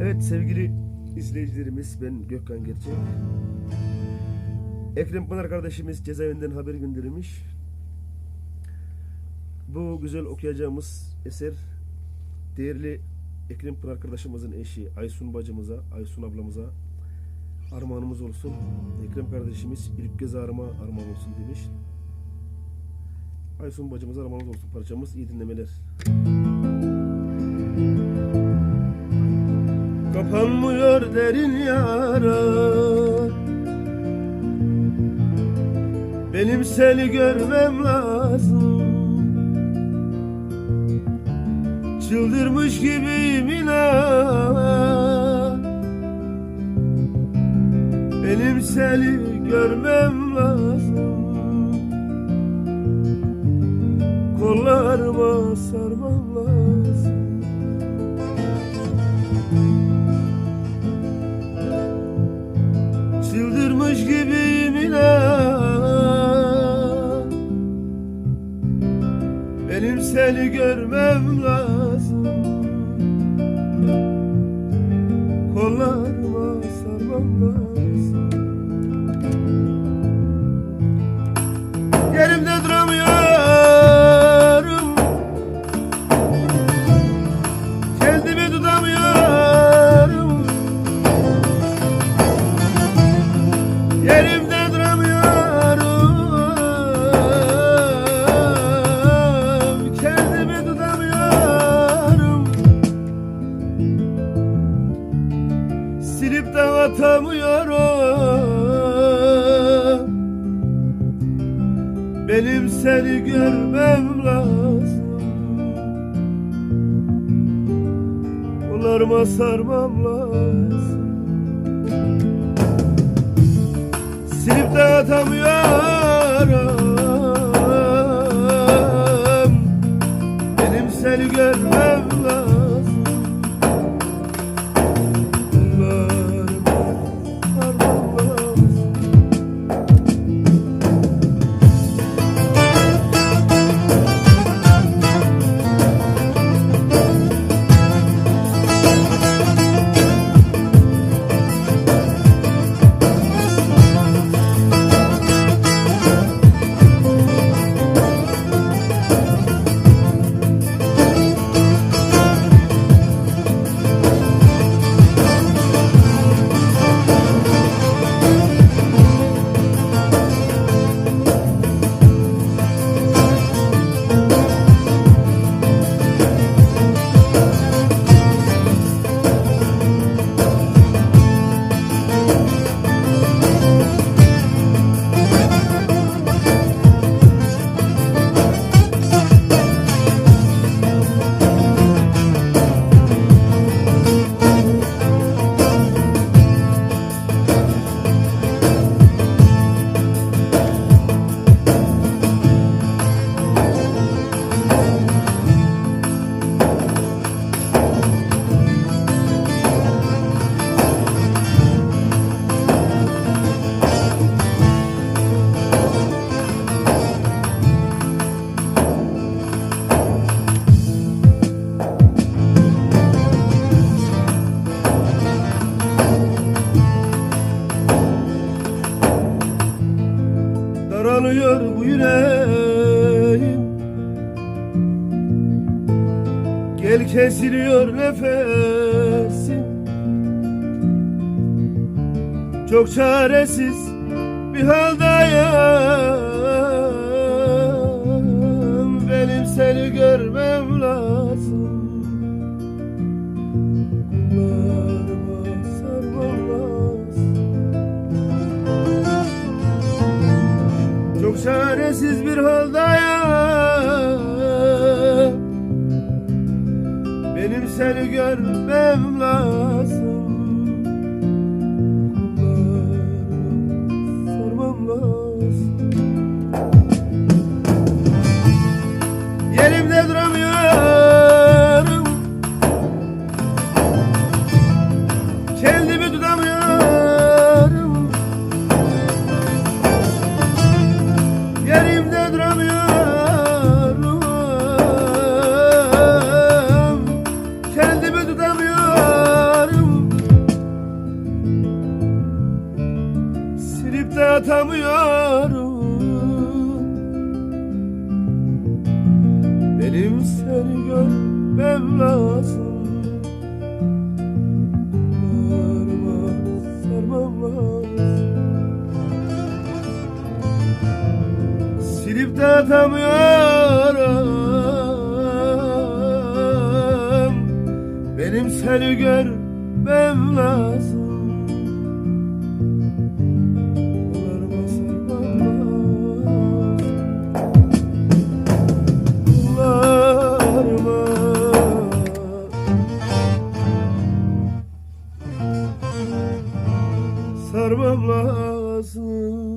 Evet sevgili izleyicilerimiz ben Gökhan Gerçek. Ekrem Pınar kardeşimiz cezaevinden haber gönderilmiş. Bu güzel okuyacağımız eser değerli Ekrem Pınar arkadaşımızın eşi Aysun bacımıza, Aysun ablamıza armağanımız olsun. Ekrem kardeşimiz ilk kez arama armağan olsun demiş. Aysun bacımıza armağanımız olsun parçamız. iyi dinlemeler. Kapanmıyor derin yara. Benim seni görmem lazım. Çıldırmış gibiyim inan Benim seni görmem lazım. Kollarıma sarmam lazım Çıldırmış gibiyim inan Benim seni görmem lazım Benim seni görmem lazım. Kollarıma sarmam lazım. Silip de atamıyorum. Benim seni görmem yüreğim. Gel kesiliyor nefesim. Çok çaresiz bir haldayım çaresiz bir haldayım Benim seni görmem lazım atamıyorum. Benim seni görmem lazım Sarma, sarmam lazım Silip de atamıyorum. Benim seni görmem lazım parmak lazım